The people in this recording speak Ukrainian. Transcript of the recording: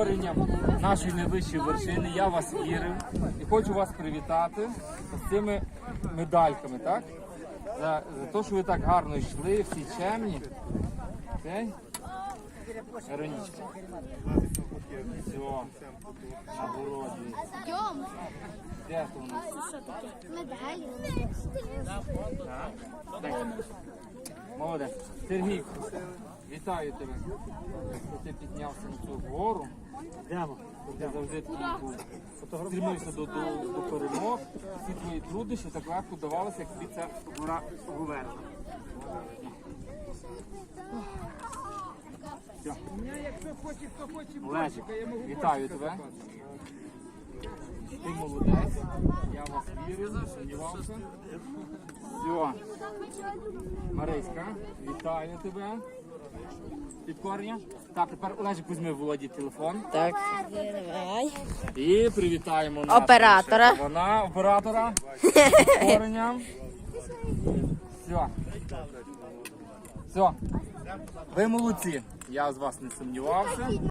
Створенням нашої найвищої вершини я вас вірив і хочу вас привітати з цими медальками, так? За, за те, що ви так гарно йшли, всі чемні. Окей? Веронічка. Все. Нагороди. Йом, Де то у нас? Медалі. Молодець. Сергій, вітаю тебе. Що ти піднявся на цю гору. Ти завжди такий був. Стремився до, до, до перемог. Всі твої труднощі так легко давалося, як тобі ця гора гуверна. Все. Олежик, вітаю тебе. Ти молодець. Я вас вірю, не сумнівався. Все. Мариська, вітаю тебе. Підкорення. Так, тепер Олежик візьми в Володі телефон. Так. І привітаємо нашого Оператора. шефа. Вона оператора. Підкоренням. Все. Все. Ви молодці. Я з вас не сумнівався.